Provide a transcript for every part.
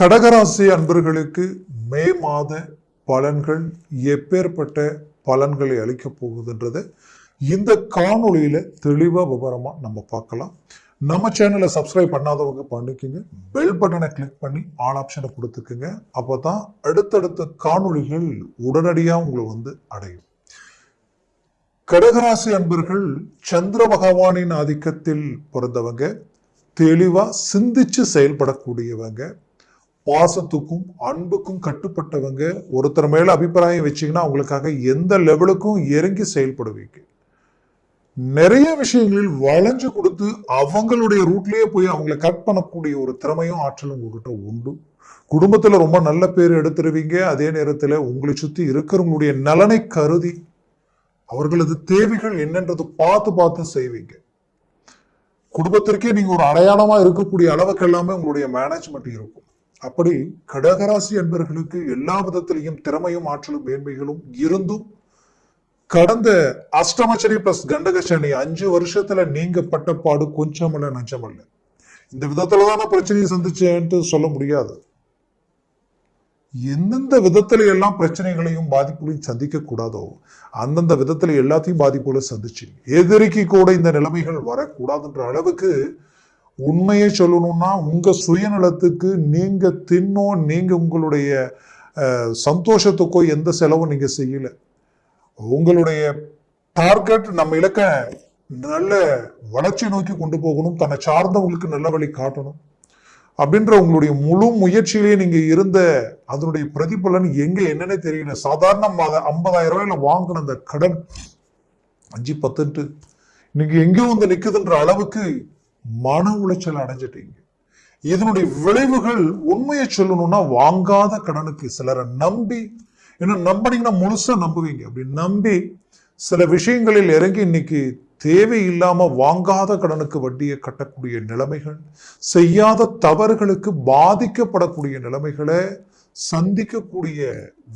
கடகராசி அன்பர்களுக்கு மே மாத பலன்கள் எப்பேற்பட்ட பலன்களை அளிக்கப் போகுதுன்றதை இந்த காணொளியில் தெளிவாக விவரமாக நம்ம பார்க்கலாம். நம்ம சேனலை சப்ஸ்கிரைப் பண்ணாதவங்க பண்ணிக்கோங்க. பெல் பட்டனை கிளிக் பண்ணி ஆல் ஆப்ஷனை கொடுத்துக்குங்க. அப்பதான் அடுத்தடுத்த காணொளிகள் உடனடியாக உங்களை வந்து அடையும். கடகராசி அன்பர்கள் சந்திர பகவானின் ஆதிக்கத்தில் பிறந்தவங்க தெளிவாக சிந்திச்சு செயல்படக்கூடியவங்க பாசத்துக்கும் அன்புக்கும் கட்டுப்பட்டவங்க ஒருத்தர் மேல அபிப்பிராயம் வச்சீங்கன்னா அவங்களுக்காக எந்த லெவலுக்கும் இறங்கி செயல்படுவீங்க. நிறைய விஷயங்களில் வளைஞ்சு கொடுத்து அவங்களுடைய ரூட்லேயே போய் அவங்கள கட் பண்ணக்கூடிய ஒரு திறமையும் ஆற்றலும் உங்ககிட்ட உண்டு. குடும்பத்தில் ரொம்ப நல்ல பேர் எடுத்துருவீங்க. அதே நேரத்தில் உங்களை சுற்றி இருக்கிறவங்களுடைய நலனை கருதி அவர்களது தேவைகள் என்னன்றது பார்த்து பார்த்து செய்வீங்க. குடும்பத்திற்கே நீங்கள் ஒரு அடையாளமாக இருக்கக்கூடிய அளவுக்கு எல்லாமே உங்களுடைய மேனேஜ்மெண்ட் இருக்கும். அப்படி கடகராசி என்பர்களுக்கு எல்லா விதத்திலையும் திறமையும் ஆற்றலும் மேன்மைகளும் இருந்தும் கடந்த அஷ்டமச்சரி பிளஸ் கண்டகசனி அஞ்சு வருஷத்துல நீங்க பட்ட பாடு கொஞ்சமல்ல நஞ்சமல்ல. இந்த விதத்துலதான் பிரச்சனையை சந்திச்சேன்ட்டு சொல்ல முடியாது. எந்தெந்த விதத்துல எல்லாம் பிரச்சனைகளையும் பாதிப்புகளையும் சந்திக்க கூடாதோ அந்தந்த விதத்துல எல்லாத்தையும் பாதிப்புகளை சந்திச்சு எதிரிக்கு கூட இந்த நிலைமைகள் வரக்கூடாதுன்ற அளவுக்கு உண்மையை சொல்லணும்னா உங்கள் சுயநலத்துக்கு நீங்கள் தின்னோ நீங்கள் உங்களுடைய சந்தோஷத்துக்கோ எந்த செலவும் நீங்கள் செய்யலை. உங்களுடைய டார்கெட் நம்ம இலக்க நல்ல வளர்ச்சி நோக்கி கொண்டு போகணும் தன்னை சார்ந்தவங்களுக்கு நல்ல வழி காட்டணும். அப்படின்ற உங்களுடைய முழு முயற்சியிலேயே நீங்கள் இருந்த அதனுடைய பிரதிபலன் எங்கே என்னன்னே தெரியல. சாதாரண ஐம்பதாயிரம் ரூபாயில வாங்கின அந்த கடன் அஞ்சு பத்துன்ட்டு இன்னைக்கு எங்கேயோ வந்து நிற்குதுன்ற அளவுக்கு மன உளைச்சல் அடைஞ்சிட்டீங்க. இதனுடைய விளைவுகள் உண்மையை சொல்லணும்னா வாங்காத கடனுக்கு சிலரை நம்பி இன்னும் நம்பினீங்கன்னா முழுசா நம்புவீங்க. அப்படி நம்பி சில விஷயங்களில் இறங்கி இன்னைக்கு தேவையில்லாம வாங்காத கடனுக்கு வட்டியை கட்டக்கூடிய நிலைமைகள் செய்யாத தவறுகளுக்கு பாதிக்கப்படக்கூடிய நிலைமைகளை சந்திக்கக்கூடிய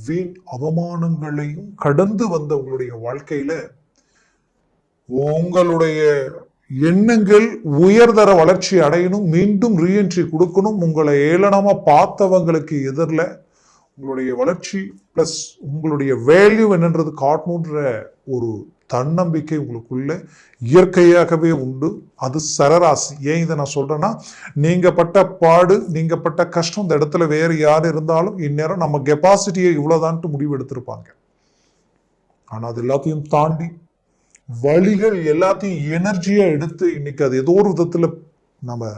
வீண் அவமானங்களையும் கடந்து வந்த உங்களுடைய வாழ்க்கையில உங்களுடைய எண்ணங்கள் உயர்தர வளர்ச்சி அடையணும் மீண்டும் ரீஎன்ட்ரி கொடுக்கணும். உங்களை ஏளனமாக பார்த்தவங்களுக்கு எதிரில் உங்களுடைய வளர்ச்சி ப்ளஸ் உங்களுடைய வேல்யூ என்னன்றது காட்டணுன்ற ஒரு தன்னம்பிக்கை உங்களுக்குள்ள இயற்கையாகவே உண்டு. அது சரராசி. ஏன் இதை நான் சொல்கிறேன்னா நீங்கள் பட்ட பாடு நீங்கள் பட்ட கஷ்டம் இந்த இடத்துல வேறு யார் இருந்தாலும் இந்நேரம் நம்ம கெப்பாசிட்டியை இவ்வளோதான்ட்டு முடிவு எடுத்திருப்பாங்க. ஆனால் அது எல்லாத்தையும் தாண்டி வழிகள் எல்லாத்தையும் எனர்ஜியாக எடுத்து இன்னைக்கு அது ஏதோ ஒரு விதத்தில் நம்ம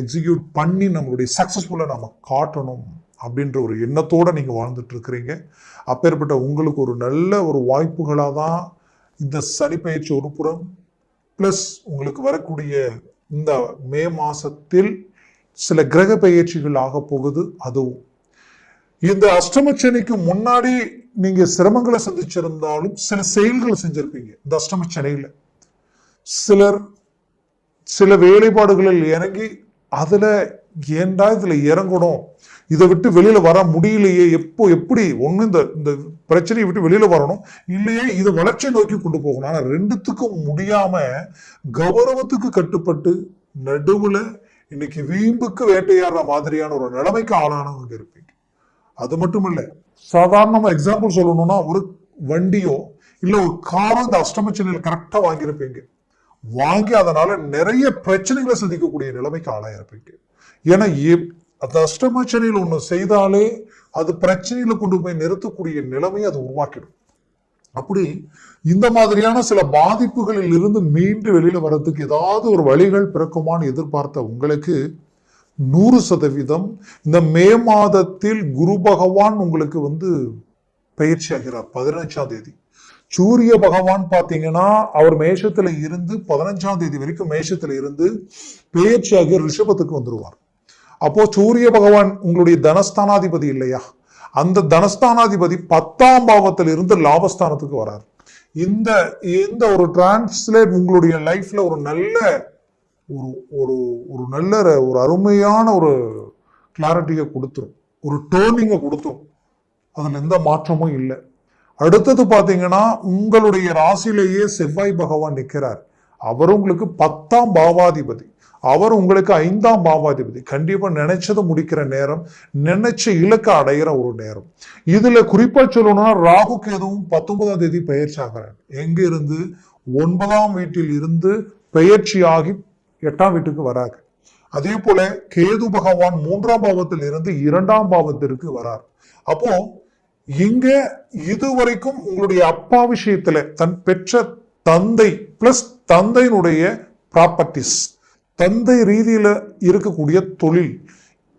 எக்ஸிக்யூட் பண்ணி நம்மளுடைய சக்ஸஸ்ஃபுல்லாக நம்ம காட்டணும் அப்படின்ற ஒரு எண்ணத்தோடு நீங்கள் வாழ்ந்துட்டு இருக்கிறீங்க. அப்பேற்பட்ட உங்களுக்கு ஒரு நல்ல ஒரு வாய்ப்புகளாக தான் இந்த சனி பயிற்சி ஒரு புறம். ப்ளஸ் உங்களுக்கு வரக்கூடிய இந்த மே மாதத்தில் சில கிரக பயிற்சிகள் ஆக போகுது அதுவும் இந்த அஷ்டமச்சனிக்கு முன்னாடி நீங்க சிரமங்களை சந்திச்சிருந்தாலும் சில செயல்களை செஞ்சிருப்பீங்க. இந்த அஷ்டமச்சனையில சிலர் சில வேலைப்பாடுகளில் இறங்கி அதுல ஏண்டா இதுல இறங்கணும்? இதை விட்டு வெளியில வர முடியலையே. எப்போ எப்படி? ஒன்று இந்த இந்த பிரச்சனையை விட்டு வெளியில வரணும். இல்லையே இதை வளர்ச்சி நோக்கி கொண்டு போகணும். ஆனால் ரெண்டுத்துக்கும் முடியாம கௌரவத்துக்கு கட்டுப்பட்டு நடுவுல இன்னைக்கு வீம்புக்கு வேட்டையாடுற மாதிரியான ஒரு நிலைமைக்கு ஆளானவங்க இருப்பீங்க. அது மட்டும் இல்லை சாதாரணமா எக்ஸாம்பிள் சொல்லணும்னா ஒரு வண்டியோ இல்ல ஒரு காரோ இந்த அஷ்டமச்சனையில் கரெக்டா வாங்கியிருப்பீங்க. வாங்கி அதனால நிறைய பிரச்சனைகளை சந்திக்கக்கூடிய நிலைமைக்கு ஆளாயிருப்பீங்க. ஏன்னா எப்- அந்த அஷ்டமச்சனையில் ஒண்ணு செய்தாலே அது பிரச்சனையில கொண்டு போய் நிறுத்தக்கூடிய நிலைமையை அது உருவாக்கிடும். அப்படி இந்த மாதிரியான சில பாதிப்புகளில் இருந்து மீண்டு வெளியில வர்றதுக்கு ஏதாவது ஒரு வழிகள் பிறக்குமான்னு எதிர்பார்த்த உங்களுக்கு நூறு சதவீதம் இந்த மே மாதத்தில் குரு பகவான் உங்களுக்கு வந்து பயிற்சி ஆகிறார் பதினஞ்சாம் தேதி. சூரிய பகவான் பார்த்தீங்கன்னா அவர் மேஷத்துல இருந்து பதினஞ்சாம் தேதி வரைக்கும் மேஷத்துல இருந்து பெயர்ச்சியாகி ரிஷபத்துக்கு வந்துருவார். அப்போ சூரிய பகவான் உங்களுடைய தனஸ்தானாதிபதி இல்லையா? அந்த தனஸ்தானாதிபதி பத்தாம் பாவத்தில் இருந்து லாபஸ்தானத்துக்கு வரார். இந்த இந்த ஒரு டிரான்ஸ்லேட் உங்களுடைய லைஃப்ல ஒரு நல்ல ஒரு ஒரு ஒரு நல்ல ஒரு அருமையான ஒரு கிளாரிட்டியை கொடுத்துரும். ஒரு டேர்னிங்கை கொடுத்துரும். அதில் எந்த மாற்றமும் இல்லை. அடுத்தது பார்த்தீங்கன்னா உங்களுடைய ராசியிலேயே செவ்வாய் பகவான் நிற்கிறார். அவர் உங்களுக்கு பத்தாம் பாவாதிபதி. அவர் உங்களுக்கு ஐந்தாம் பாவாதிபதி. கண்டிப்பாக நினைச்சதை முடிக்கிற நேரம் நினைச்ச இலக்க அடையிற ஒரு நேரம். இதில் குறிப்பாக சொல்லணும்னா ராகு கேதுவும் பத்தொன்பதாம் தேதி பயிற்சி ஆகிறார். எங்கிருந்து? ஒன்பதாம் வீட்டில் இருந்து பெயர்ச்சியாகி எட்டாம் வீட்டுக்கு வராரு. அதே போல கேது பகவான் மூன்றாம் பாவத்தில் இருந்து இரண்டாம் பாவத்திற்கு வரார். அப்போ இங்க இதுவரைக்கும் உங்களுடைய அப்பா விஷயத்துல தன் பெற்ற தந்தை பிளஸ் தந்தையினுடைய ப்ராப்பர்ட்டிஸ் தந்தை ரீதியில இருக்கக்கூடிய தொழில்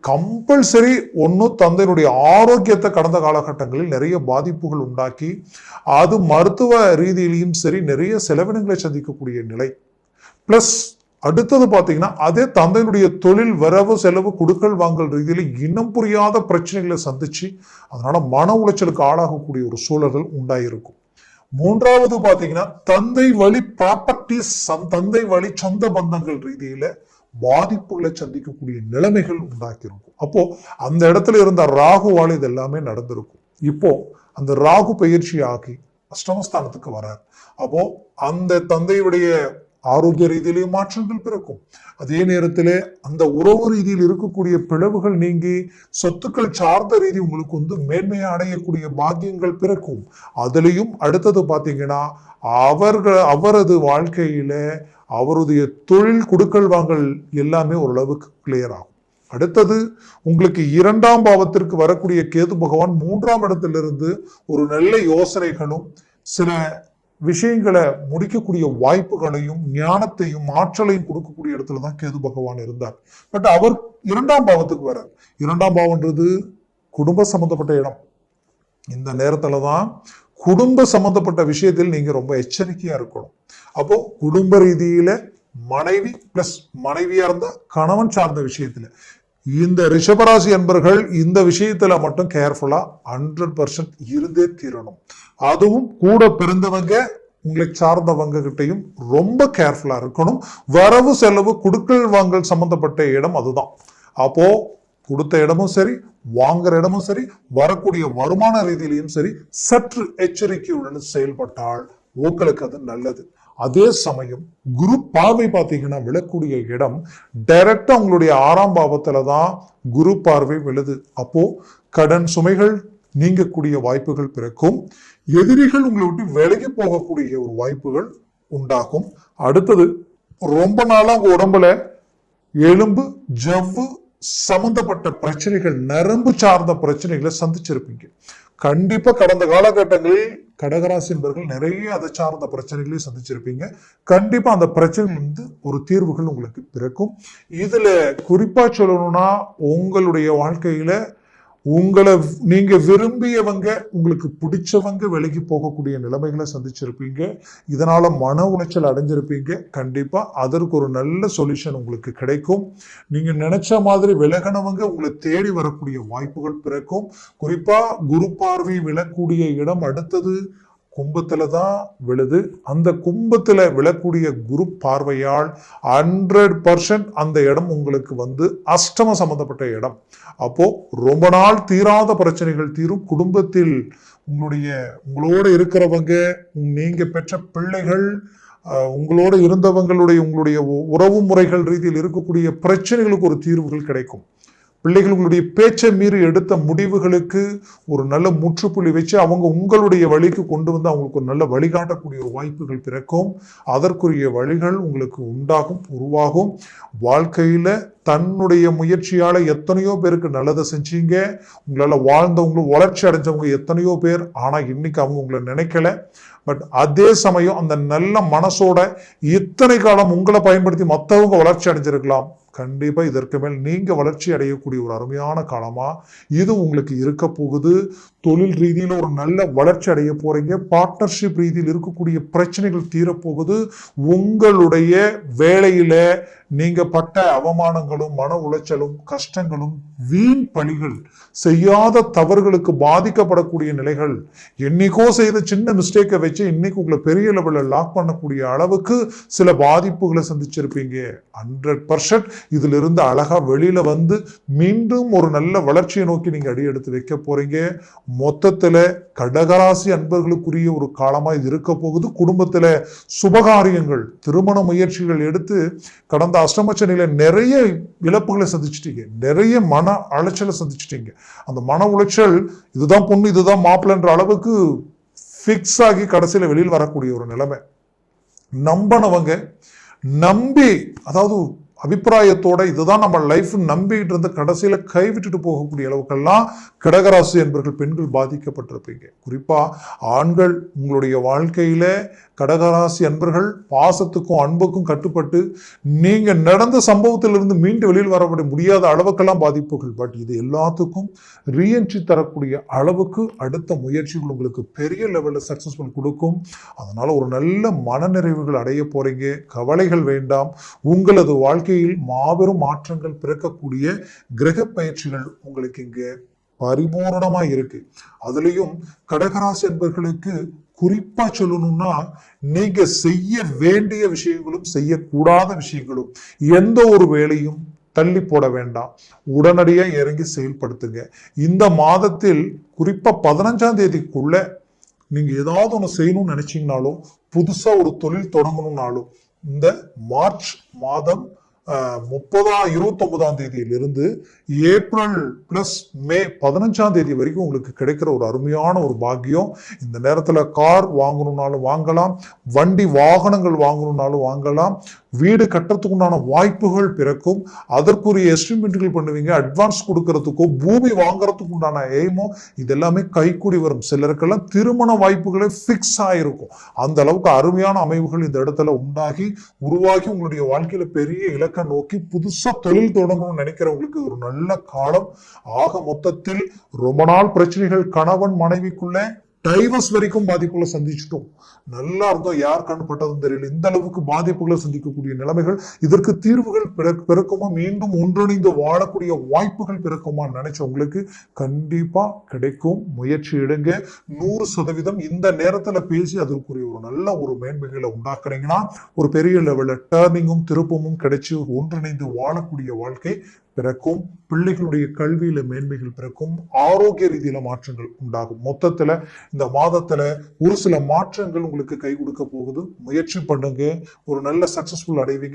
கம்பல்சரி ஒன்று தந்தையினுடைய ஆரோக்கியத்தை கடந்த காலகட்டங்களில் நிறைய பாதிப்புகள் உண்டாக்கி அது மருத்துவ ரீதியிலையும் சரி நிறைய செலவினங்களை சந்திக்கக்கூடிய நிலை. பிளஸ் அடுத்தது பார்த்தீங்கன்னா அதே தந்தையினுடைய தொழில் வரவு செலவு கொடுக்கல் வாங்கல் ரீதியில் இனம் புரியாத பிரச்சனைகளை சந்திச்சு அதனால மன உளைச்சலுக்கு ஆளாகக்கூடிய ஒரு சூழல்கள் உண்டாயிருக்கும். மூன்றாவது பார்த்தீங்கன்னா தந்தை வழி ப்ராப்பர்ட்டிஸ் தந்தை வழி சொந்த பந்தங்கள் ரீதியில பாதிப்புகளை சந்திக்கக்கூடிய நிலைமைகள் உண்டாக்கியிருக்கும். அப்போ அந்த இடத்துல இருந்த ராகுவால் இது எல்லாமே நடந்திருக்கும். இப்போ அந்த ராகு பயிற்சி ஆகி அஷ்டமஸ்தானத்துக்கு வரார். அப்போ அந்த தந்தையுடைய ஆரோக்கிய ரீதியிலேயும் மாற்றங்கள் பிறக்கும். அதே நேரத்தில் அந்த உறவு ரீதியில் இருக்கக்கூடிய பிளவுகள் நீங்கி சொத்துக்கள் சார்ந்த ரீதி உங்களுக்கு வந்து மேன்மையை அடையக்கூடிய பாக்கியங்கள் பிறக்கும். அதுலேயும் அடுத்தது பார்த்தீங்கன்னா அவர்கள் அவரது வாழ்க்கையில் அவருடைய தொழில் கொடுக்கல் வாங்கல் எல்லாமே ஓரளவுக்கு கிளியர் ஆகும். அடுத்தது உங்களுக்கு இரண்டாம் பாவத்திற்கு வரக்கூடிய கேது பகவான் மூன்றாம் இடத்திலிருந்து ஒரு நல்ல யோசனைகளும் சில விஷயங்களை முடிக்கக்கூடிய வாய்ப்புகளையும் ஞானத்தையும் ஆற்றலையும் கொடுக்கக்கூடிய இடத்துல தான் கேது பகவான் இருந்தார். பட் அவர் இரண்டாம் பாவத்துக்கு வரார் இரண்டாம் பாவம்ன்றது குடும்ப சம்பந்தப்பட்ட இடம். இந்த நேரத்துல தான் குடும்ப சம்பந்தப்பட்ட விஷயத்தில் நீங்க ரொம்ப எச்சரிக்கையா இருக்கணும். அப்போ குடும்ப ரீதியில மனைவி பிளஸ் மனைவியா இருந்தா கணவன் சார்ந்த விஷயத்துல இந்த ரிஷபராசி அன்பர்கள் இந்த விஷயத்துல மட்டும் கேர்ஃபுல்லா ஹண்ட்ரட் பர்சன்ட் இருந்தே தீரணும். அதுவும் கூட பிறந்தவங்க உங்களை சார்ந்தவங்க கிட்டையும் ரொம்ப கேர்ஃபுல்லா இருக்கணும். வரவு செலவு குடுக்கல் வாங்கல் சம்பந்தப்பட்ட இடம் அதுதான். அப்போ கொடுத்த இடமும் சரி வாங்குற இடமும் சரி வரக்கூடிய வருமான ரீதியிலையும் சரி சற்று எச்சரிக்கையுடன் செயல்பட்டால் உங்களுக்கு அது நல்லது. அதே சமயம் குரு பார்வை பார்த்தீங்கன்னா விழக்கூடிய இடம் டைரக்டா உங்களுடைய ஆறாம் பாவத்துல தான் குரு பார்வை விழுது. அப்போ கடன் சுமைகள் நீங்கக்கூடிய வாய்ப்புகள் பிறக்கும். எதிரிகள் உங்களை விட்டு விலகி போகக்கூடிய ஒரு வாய்ப்புகள் உண்டாகும். அடுத்தது ரொம்ப நாளா உங்க உடம்புல எலும்பு ஜவ்வு சம்பந்தப்பட்ட பிரச்சனைகள் நரம்பு சார்ந்த பிரச்சனைகளை சந்திச்சிருப்பீங்க. கண்டிப்பா கடந்த காலகட்டங்களில் கடகராசி என்பர்கள் நிறைய அதை சார்ந்த பிரச்சனைகளையும் சந்திச்சிருப்பீங்க. கண்டிப்பாக அந்த பிரச்சனை வந்து ஒரு தீர்வுகள் உங்களுக்கு பிறக்கும். இதில் குறிப்பாக சொல்லணும்னா உங்களுடைய வாழ்க்கையில் உங்களை நீங்க விரும்பியவங்க உங்களுக்கு பிடிச்சவங்க விலகி போகக்கூடிய நிலைமைகளை சந்திச்சிருப்பீங்க. இதனால மன உளைச்சல் அடைஞ்சிருப்பீங்க. கண்டிப்பா அதற்கு ஒரு நல்ல சொல்யூஷன் உங்களுக்கு கிடைக்கும். நீங்க நினைச்ச மாதிரி விலகினவங்க உங்களை தேடி வரக்கூடிய வாய்ப்புகள் பிறக்கும். குறிப்பா குரு பார்வை விழக்கூடிய இடம் அடுத்தது. கும்பத்தில் தான் விழுது. அந்த கும்பத்தில் விழக்கூடிய குரு பார்வையால் ஹண்ட்ரட் பர்சன்ட் அந்த இடம் உங்களுக்கு வந்து அஷ்டம சம்பந்தப்பட்ட இடம். அப்போது ரொம்ப நாள் தீராத பிரச்சனைகள் தீரும். குடும்பத்தில் உங்களுடைய உங்களோட இருக்கிறவங்க நீங்கள் பெற்ற பிள்ளைகள் உங்களோட இருந்தவங்களுடைய உங்களுடைய உ- உறவு முறைகள் ரீதியில் இருக்கக்கூடிய பிரச்சனைகளுக்கு ஒரு தீர்வுகள் கிடைக்கும். பிள்ளைகள் உங்களுடைய பேச்சை மீறி எடுத்த முடிவுகளுக்கு ஒரு நல்ல முற்றுப்புள்ளி வச்சு அவங்க உங்களுடைய வழிக்கு கொண்டு வந்து அவங்களுக்கு ஒரு நல்ல வழிகாட்டக்கூடிய ஒரு வாய்ப்புகள் பிறக்கும். அதற்குரிய வழிகள் உங்களுக்கு உண்டாகும் உருவாகும். வாழ்க்கையில் தன்னுடைய முயற்சியால் எத்தனையோ பேருக்கு நல்லதை செஞ்சீங்க. உங்களால் வாழ்ந்தவங்களும் வளர்ச்சி அடைஞ்சவங்க எத்தனையோ பேர் ஆனால் இன்னைக்கு அவங்க உங்களை நினைக்கல. பட் அதே சமயம் அந்த நல்ல மனசோட இத்தனை காலம் உங்களை பயன்படுத்தி மற்றவங்க வளர்ச்சி அடைஞ்சிருக்கலாம். கண்டிப்பாக இதற்கு மேல் நீங்கள் வளர்ச்சி அடையக்கூடிய ஒரு அருமையான காலமாக இது உங்களுக்கு இருக்க போகுது. தொழில் ரீதியில் ஒரு நல்ல வளர்ச்சி அடைய போறீங்க. பார்ட்னர்ஷிப் ரீதியில் இருக்கக்கூடிய பிரச்சனைகள் தீரப்போகுது. உங்களுடைய வேலையில நீங்க பட்ட அவமானங்களும் மன உளைச்சலும் கஷ்டங்களும் வீண் பழிகள் செய்யாத தவறுகளுக்கு பாதிக்கப்படக்கூடிய நிலைகள் என்னைக்கோ செய்த சின்ன மிஸ்டேக்கை வச்சு இன்னைக்கு உங்களை பெரிய லெவலில் லாக் பண்ணக்கூடிய அளவுக்கு சில பாதிப்புகளை சந்திச்சிருப்பீங்க. ஹண்ட்ரட் பர்சன்ட் இதுல இருந்து அழகா வெளியில வந்து மீண்டும் ஒரு நல்ல வளர்ச்சியை நோக்கி நீங்க அடி எடுத்து வைக்க போறீங்க. மொத்தத்தில் கடகராசி அன்பர்களுக்குரிய ஒரு காலமாக இது இருக்க போகுது. குடும்பத்தில் சுபகாரியங்கள் திருமண முயற்சிகள் எடுத்து கடந்த அஷ்டமச்சனில நிறைய இழப்புகளை சந்திச்சிட்டீங்க. நிறைய மன அலைச்சலை சந்திச்சிட்டீங்க. அந்த மன உளைச்சல் இதுதான் பொண்ணு இதுதான் மாப்பிள்ளைன்ற அளவுக்கு ஃபிக்ஸ் ஆகி கடைசியில் வெளியில் வரக்கூடிய ஒரு நிலைமை. நம்பினவங்க நம்பி அதாவது அபிப்பிராயத்தோட இதுதான் நம்ம லைஃப் நம்பிக்கிட்டு இருந்த கடைசியில் கைவிட்டுட்டு போகக்கூடிய அளவுக்கெல்லாம் கடகராசி என்பர்கள் பெண்கள் பாதிக்கப்பட்டிருப்பீங்க. குறிப்பாக ஆண்கள் உங்களுடைய வாழ்க்கையில் கடகராசி அன்பர்கள் பாசத்துக்கும் அன்புக்கும் கட்டுப்பட்டு நீங்கள் நடந்த சம்பவத்திலிருந்து மீண்டு வெளியில் வர முடியாத அளவுக்கெல்லாம் பாதிப்புகள். பட் இது எல்லாத்துக்கும் ரீஎன்ட்ரி தரக்கூடிய அளவுக்கு அடுத்த முயற்சிகள் உங்களுக்கு பெரிய லெவலில் சக்ஸஸ்ஃபுல் கொடுக்கும். அதனால் ஒரு நல்ல மனநிறைவுகள் அடைய போகிறீங்க கவலைகள் வேண்டாம். உங்களது வாழ்க்கை வாழ்க்கையில் மாபெரும் மாற்றங்கள் பிறக்கக்கூடிய கிரக பயிற்சிகள் உங்களுக்கு இங்க பரிபூரணமா இருக்கு. அதுலயும் கடகராசி என்பர்களுக்கு குறிப்பா சொல்லணும்னா நீங்க செய்ய வேண்டிய விஷயங்களும் செய்யக்கூடாத விஷயங்களும் எந்த ஒரு வேலையும் தள்ளி போட வேண்டாம். உடனடியா இறங்கி செயல்படுத்துங்க. இந்த மாதத்தில் குறிப்பா பதினஞ்சாம் தேதிக்குள்ள நீங்க ஏதாவது ஒன்று செய்யணும்னு நினைச்சீங்கனாலும் புதுசா ஒரு தொழில் தொடங்கணும்னாலும் இந்த மார்ச் மாதம் முப்பதாம் இருபத்தொன்பதாம் தேதியிலிருந்து ஏப்ரல் ப்ளஸ் மே பதினஞ்சாம் தேதி வரைக்கும் உங்களுக்கு கிடைக்கிற ஒரு அருமையான ஒரு பாக்கியம். இந்த நேரத்தில் கார் வாங்கணும்னாலும் வாங்கலாம். வண்டி வாகனங்கள் வாங்கணும்னாலும் வாங்கலாம். வீடு கட்டுறதுக்குண்டான வாய்ப்புகள் பிறக்கும். அதற்குரிய எஸ்டிமேட்டுகள் பண்ணுவீங்க. அட்வான்ஸ் கொடுக்கறதுக்கோ பூமி வாங்குறதுக்கு உண்டான எய்மோ இது எல்லாமே கைக்கூடி வரும். சிலருக்கெல்லாம் திருமண வாய்ப்புகளே ஃபிக்ஸ் ஆகிருக்கும் அந்த அளவுக்கு அருமையான அமைவுகள் இந்த இடத்துல உண்டாகி உருவாகி உங்களுடைய வாழ்க்கையில பெரிய இலக்கை நோக்கி புதுசா தொழில் தொடங்கணும்னு நினைக்கிறவங்களுக்கு ஒரு நல்ல காலம். ஆக மொத்தத்தில் ரொம்ப நாள் பிரச்சனைகள் கணவன் மனைவிக்குள்ளே டைவர்ஸ் வரைக்கும் பாதிப்புகளை சந்திச்சிட்டோம். நல்லா இருந்தோம். யார் கண்பட்டதும் தெரியல. இந்த அளவுக்கு பாதிப்புகளை சந்திக்கக்கூடிய நிலைமைகள் இதற்கு தீர்வுகள் பிறக்குமா? மீண்டும் ஒன்றிணைந்து வாழக்கூடிய வாய்ப்புகள் பிறக்குமா நினைச்சவங்களுக்கு கண்டிப்பா கிடைக்கும். முயற்சி எடுங்க. நூறு சதவீதம் இந்த நேரத்துல பேசி அதற்குரிய ஒரு நல்ல ஒரு மேன்மைகளை உண்டாக்குறீங்கன்னா ஒரு பெரிய லெவல்ல டேர்னிங்கும் திருப்பமும் கிடைச்சு ஒன்றிணைந்து வாழக்கூடிய வாழ்க்கை பிறக்கும் பிள்ளைகளுடைய கல்வியில மேன்மைகள் பிறக்கும் ஆரோக்கிய ரீதியில மாற்றங்கள் உண்டாகும். மொத்தத்துல இந்த மாதத்துல ஒரு சில மாற்றங்கள் உங்களுக்கு கை கொடுக்க போகுது. முயற்சி பண்ணுங்க. ஒரு நல்ல சக்சஸ்ஃபுல் அடைவீங்க.